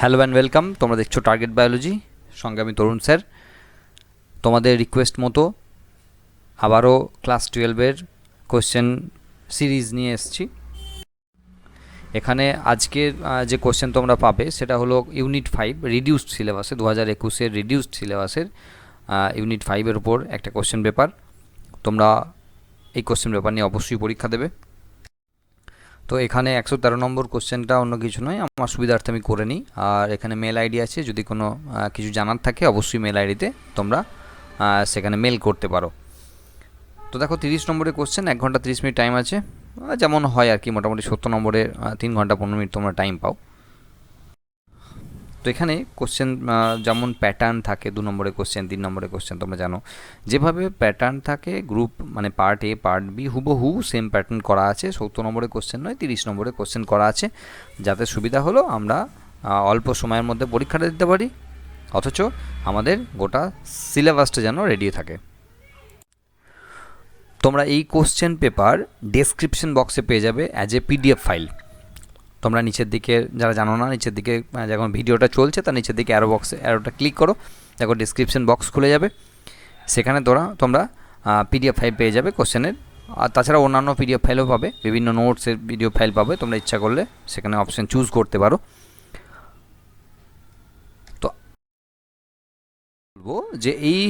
Hello and welcome তোমরা দেখছ target biology সঙ্গে আমি তরুণ স্যার। তোমাদের রিকোয়েস্ট মতো আবারও ক্লাস টুয়েলভের কোশ্চেন সিরিজ নিয়ে এসেছি। এখানে আজকের যে কোশ্চেন তোমরা পাবে সেটা হলো ইউনিট ফাইভ রিডিউসড সিলেবাসে দু হাজার একুশের রিডিউসড সিলেবাসের ইউনিট ফাইভের উপর একটা কোশ্চেন পেপার তোমরা এই কোশ্চেন পেপার নিয়ে অবশ্যই পরীক্ষা দেবে। তো এখানে একশো তেরো নম্বর কোশ্চেনটা অন্য কিছু নয়, আমার সুবিধার্থে আমি করে নিই। আর এখানে মেল আইডি আছে, যদি কোনো কিছু জানার থাকে অবশ্যই মেল আইডিতে তোমরা সেখানে মেল করতে পারো। তো দেখো তিরিশ নম্বরের কোশ্চেন, এক ঘণ্টা তিরিশ মিনিট টাইম আছে। যেমন হয় আর কি, মোটামুটি সত্তর নম্বরে তিন ঘণ্টা পনেরো মিনিট তোমরা টাইম পাও। তো এখানে কোশ্চেন যেমন প্যাটার্ন থাকে, দু নম্বরের কোশ্চেন তিন নম্বরের কোশ্চেন তোমরা জানো। যেভাবে প্যাটার্ন থাকে গ্রুপ মানে পার্ট এ পার্ট বি হুবহু সেম প্যাটার্ন করা আছে। সত্তর নম্বরের কোশ্চেন নয়, তিরিশ নম্বরের কোশ্চেন করা আছে। যাতে সুবিধা হলো, আমরা অল্প সময়ের মধ্যে পরীক্ষাটা দিতে পারি। অথচ আমাদের গোটা সিলেবাসটা যেন রেডি থাকে। তোমরা এই কোশ্চেন পেপার ডেসক্রিপশন বক্সে পেয়ে যাবে অ্যাজ এ পিডিএফ ফাইল তোমরা নিচের দিকে, যারা জানো না, নিচের দিকে যখন ভিডিওটা চলছে, তার নিচের দিকে অ্যারো বক্সে অ্যারোটা ক্লিক করো। দেখো ডিসক্রিপশন বক্স খুলে যাবে। সেখানে তোরা তোমরা পিডিএফ ফাইল পেয়ে যাবে কোশ্চেনের আর তাছাড়া অন্যান্য পিডিএফ ফাইলও পাবে। বিভিন্ন নোটসের ভিডিও ফাইল পাবে। তোমরা ইচ্ছা করলে সেখানে অপশন চুজ করতে পারো। তো বলব যে এই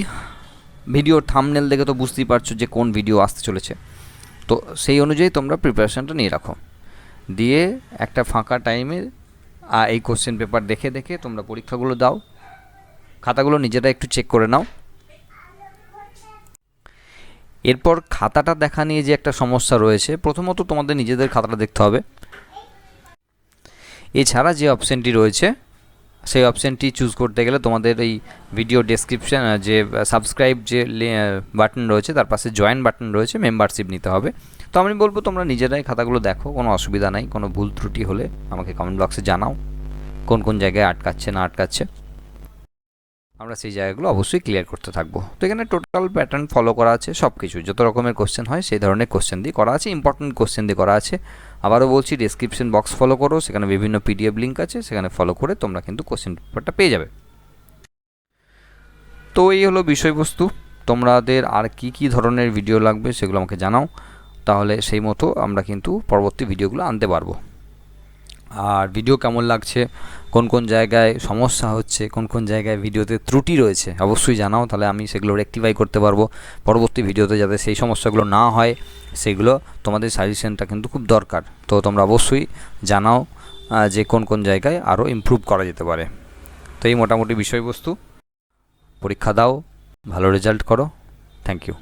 ভিডিওর থামনেল দেখে তো বুঝতেই পারছ যে কোন ভিডিও আসতে চলেছে। তো সেই অনুযায়ী তোমরা প্রিপারেশনটা নিয়ে রাখো। দিয়ে একটা ফাঁকা টাইমে এই কোশ্চেন পেপার দেখে দেখে তোমরা পরীক্ষাগুলো দাও। খাতাগুলো নিজেরা একটু চেক করে নাও। এরপর খাতাটা দেখা নিয়ে যে একটা সমস্যা রয়েছে, প্রথমত তোমাদের নিজেদের খাতাটা দেখতে হবে। এছাড়া যে অপশানটি রয়েছে সেই অপশানটি চুজ করতে গেলে তোমাদের এই ভিডিও ডেসক্রিপশান যে সাবস্ক্রাইব যে বাটন রয়েছে, তার পাশে জয়েন বাটন রয়েছে মেম্বারশিপ নিতে হবে। তো আমি বলব, তোমরা নিজেরাই খাতাগুলো দেখো, কোনো অসুবিধা নাই, কোনো ভুল ত্রুটি হলে আমাকে কমেন্ট বক্সে জানাও, কোন কোন জায়গায় আটকাচ্ছে, না আটকাচ্ছে। আমরা সেই জায়গাগুলো অবশ্যই ক্লিয়ার করতে থাকব। তো এখানে টোটাল প্যাটার্ন ফলো করা আছে সব কিছু যত রকমের কোশ্চেন হয়, সেই ধরনের কোশ্চেন দিয়ে করা আছে ইম্পর্টেন্ট কোশ্চেন দিয়ে করা আছে। আবারও বলছি ডেসক্রিপশন বক্স ফলো করো, সেখানে বিভিন্ন পিডিএফ লিঙ্ক আছে, সেখানে ফলো করে তোমরা কিন্তু কোশ্চেন পেপারটা পেয়ে যাবে। তো এই হলো বিষয়বস্তু। তোমাদের আর কি কি ধরনের ভিডিও লাগবে সেগুলো আমাকে জানাও। তাহলে সেই মতো আমরা কিন্তু পরবর্তী ভিডিওগুলো আনতে পারব। আর ভিডিও কেমন লাগছে? কোন কোন জায়গায় সমস্যা হচ্ছে? কোন কোন জায়গায় ভিডিওতে ত্রুটি রয়েছে? অবশ্যই জানাও, তাহলে আমি সেগুলো রেকটিফাই করতে পারব। পরবর্তী ভিডিওতে যাতে সেই সমস্যাগুলো না হয়, সেগুলো তোমাদের সাজেশনটা কিন্তু খুব দরকার। তো তোমরা অবশ্যই জানাও যে কোন কোন জায়গায় আরও ইমপ্রুভ করা যেতে পারে। তো এই মোটামুটি বিষয়বস্তু। পরীক্ষা দাও, ভালো রেজাল্ট করো। Thank you